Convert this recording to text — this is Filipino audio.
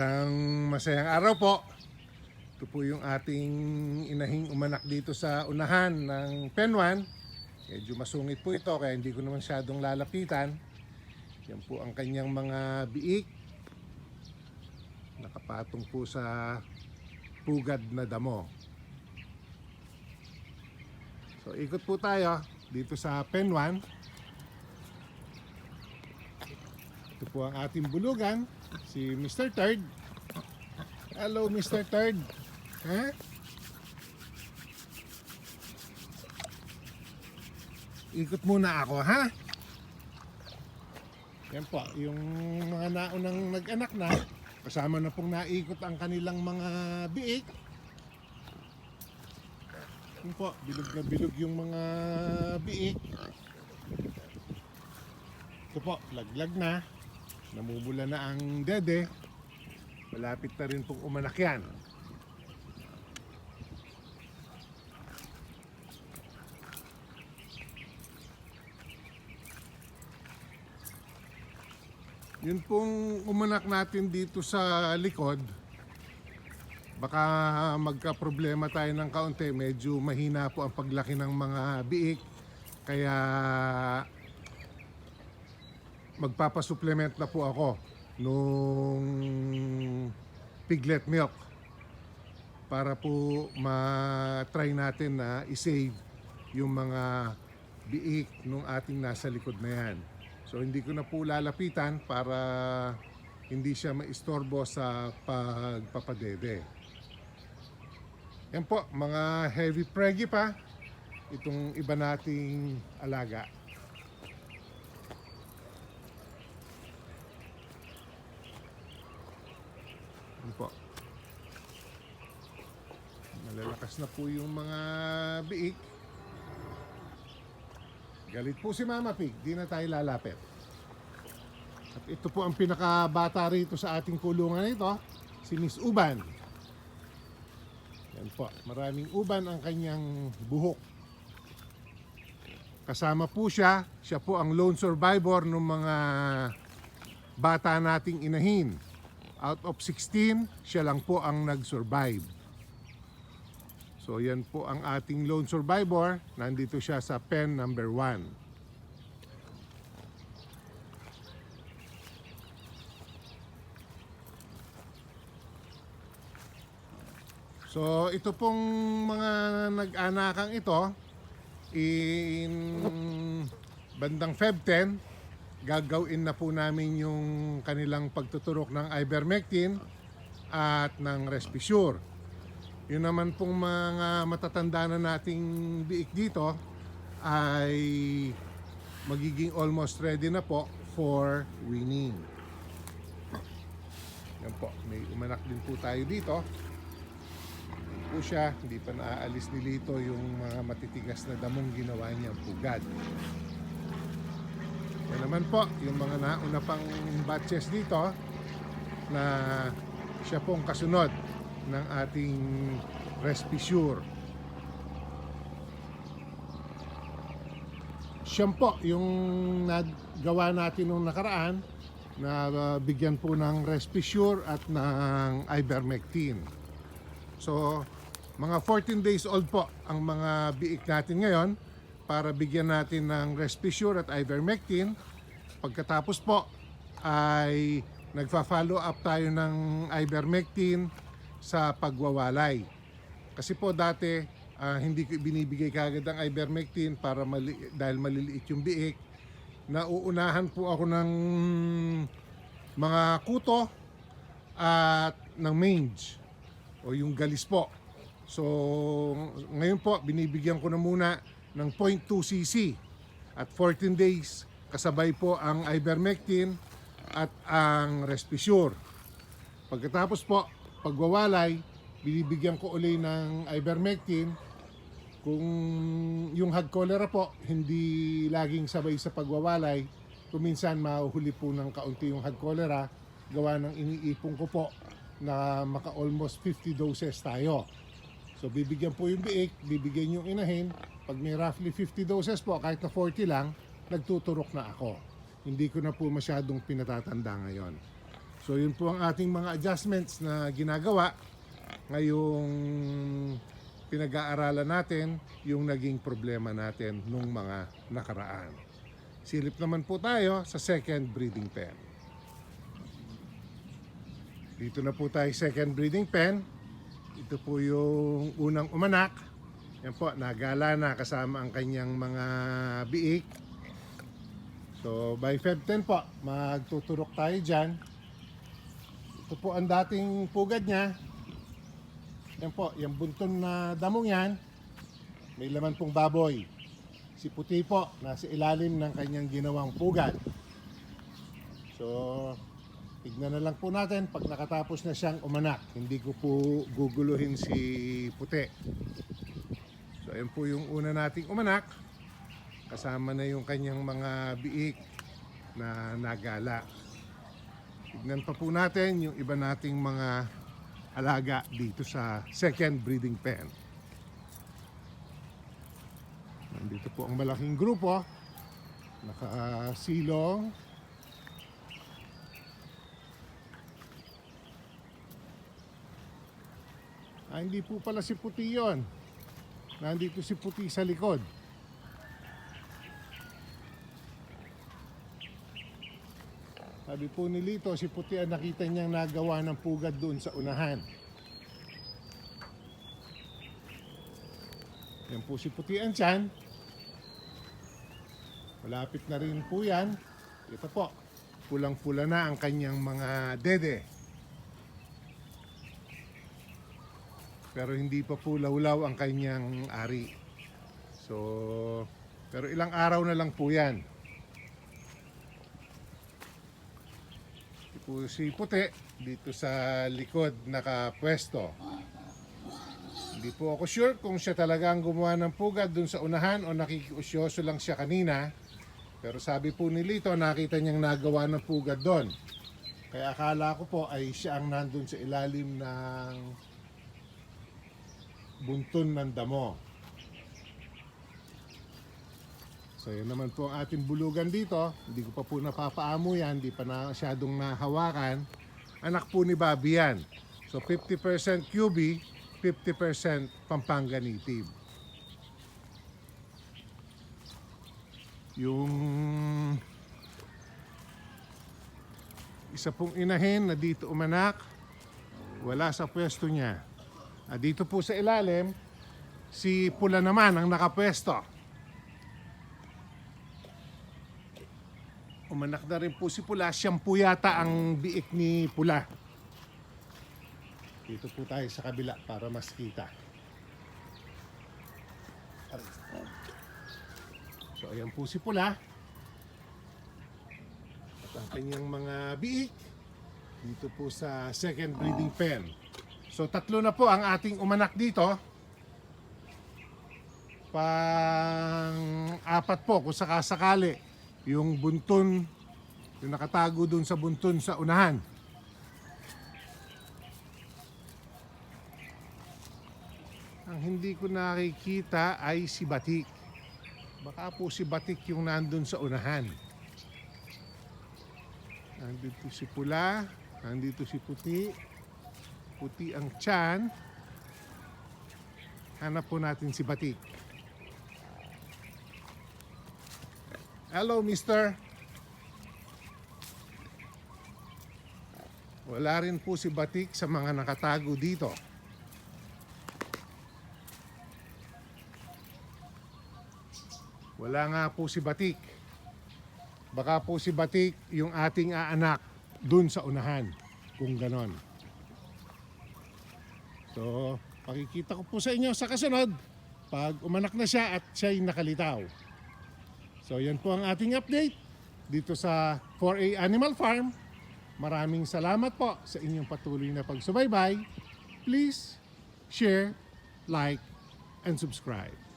Isang masayang araw po. Ito po yung ating inahing umanak dito sa unahan ng Penwan. Medyo masungit po ito kaya hindi ko naman masyadong lalapitan. Yan po ang kanyang mga biik. Nakapatong po sa pugad na damo. So ikot po tayo dito sa Penwan. Ito po ang ating bulugan, si Mr. Third. Hello, Mr. Third. Ha? Ikot muna ako, ha? Yan po, yung mga naunang nag-anak na, kasama na pong naikot ang kanilang mga biik. Yan po, bilog na bilog yung mga biik. Ito po, laglag na. Namumula na ang dede. Malapit na rin pong umanak yan. Yun pong umanak natin dito sa likod, baka magka-problema tayo ng kaunti. Medyo mahina po ang paglaki ng mga biik. Kaya magpapasupplement na po ako nung piglet milk para po ma-try natin na i-save yung mga biik nung ating nasa likod na yan. So hindi ko na po lalapitan para hindi siya maistorbo sa pagpapadede. Yan po, mga heavy preggy pa. Itong iba nating alaga. Yan po. Malalakas na po yung mga biik. Galit po si Mama Pig, di na tayo lalapit. At ito po ang pinakabata rito sa ating kulungan ito, si Miss Uban. Yan po, maraming uban ang kanyang buhok. Kasama po siya, siya po ang lone survivor ng mga bata nating inahin. Out of 16, siya lang po ang nag-survive. So yan po ang ating lone survivor. Nandito siya sa pen number 1. So ito pong mga nag-anakang ito in bandang Feb 10 gagawin na po namin yung kanilang pagtuturok ng ivermectin at ng Respisure. Yun naman pong mga matatanda na nating biik dito ay magiging almost ready na po for weaning. Yan po, may umanak din po tayo dito. Yan po siya, hindi pa naaalis ni Lito yung mga matitigas na damong ginawa niyang pugad. Yan naman po, yung mga nauna pang batches dito na siya pong kasunod ng ating Respisure. Siyam po yung nagawa natin nung nakaraan na uh, bigyan po ng Respisure at ng Ivermectin. So, mga 14 days old po ang mga biik natin ngayon para bigyan natin ng Respisure at Ivermectin. Pagkatapos po ay nagfa-follow up tayo ng Ivermectin sa pagwawalay. Kasi po dati ah, hindi ko binibigay kagad ang ivermectin para mali, dahil maliliit yung biik. Nauunahan po ako ng mga kuto at ng mange o yung galis po. So ngayon po binibigyan ko na muna ng 0.2 cc at 14 days kasabay po ang ivermectin at ang respisure. Pagkatapos po, pagwawalay, binibigyan ko uli ng ivermectin. Kung yung hag cholera po, hindi laging sabay sa pagwawalay, kuminsan mahuhuli po ng kaunti yung hag cholera, gawa ng iniipon ko po na maka almost 50 doses tayo. So bibigyan po yung biik, bibigyan yung inahin. Pag may roughly 50 doses po, kahit na 40 lang, nagtuturok na ako. Hindi ko na po masyadong pinatatanda ngayon. So yun po ang ating mga adjustments na ginagawa ngayong pinag-aaralan natin yung naging problema natin nung mga nakaraan. Silip naman po tayo sa second breeding pen. Dito na po tayo second breeding pen. Ito po yung unang umanak. Yan po, nagala na kasama ang kanyang mga biik. So by Feb 10 po, magtuturok tayo dyan. Ito po ang dating pugad niya. Yan po, yung bunton na damong yan, may laman pong baboy. Si puti po, nasa ilalim ng kanyang ginawang pugad. So, tignan na lang po natin pag nakatapos na siyang umanak. Hindi ko po guguluhin si puti. So, ayan po yung una nating umanak. Kasama na yung kanyang mga biik na nagala. Tignan pa po natin yung iba nating mga alaga dito sa second breeding pen. Nandito po ang malaking grupo. Nakasilong. Ah, hindi po pala si Puti yon. Nandito si Puti sa likod. Sabi po ni Lito, si Puti ang nakita niyang nagawa ng pugad doon sa unahan. Yan po si Puti ang tiyan. Malapit na rin po yan. Ito po, pulang-pula na ang kanyang mga dede. Pero hindi pa po lawlaw ang kanyang ari. So, pero ilang araw na lang po yan. po si Puti dito sa likod nakapwesto. Hindi po ako sure kung siya talaga ang gumawa ng pugad dun sa unahan o nakikiusyoso lang siya kanina. Pero sabi po ni Lito, nakita niyang nagawa ng pugad doon. Kaya akala ko po ay siya ang nandun sa ilalim ng bunton ng damo. So yun naman po ang ating bulugan dito. Hindi ko pa po napapaamo yan. Hindi pa na masyadong nahawakan. Anak po ni Bobby yan. So 50% QB, 50% Pampanga native. Yung isa pong inahin na dito umanak, wala sa pwesto niya. Ah, dito po sa ilalim, si Pula naman ang nakapwesto. Umanak na rin po si Pula. Siyang po yata ang biik ni Pula. Dito po tayo sa kabila para mas kita. So ayan po si Pula. At ang kanyang mga biik dito po sa second breeding pen. So tatlo na po ang ating umanak dito. Pang apat po kung sakasakali yung bunton yung nakatago dun sa bunton sa unahan. Ang hindi ko nakikita ay si Batik. Baka po si Batik yung nandun sa unahan. Nandito si Pula, nandito si Puti. Puti ang tiyan. Hanap po natin si Batik. Hello, mister. Wala rin po si Batik sa mga nakatago dito. Wala nga po si Batik. Baka po si Batik yung ating aanak dun sa unahan. Kung ganon. So, pakikita ko po sa inyo sa kasunod pag umanak na siya at siya'y nakalitaw. So yan po ang ating update dito sa 4A Animal Farm. Maraming salamat po sa inyong patuloy na pagsubaybay. Please share, like, and subscribe.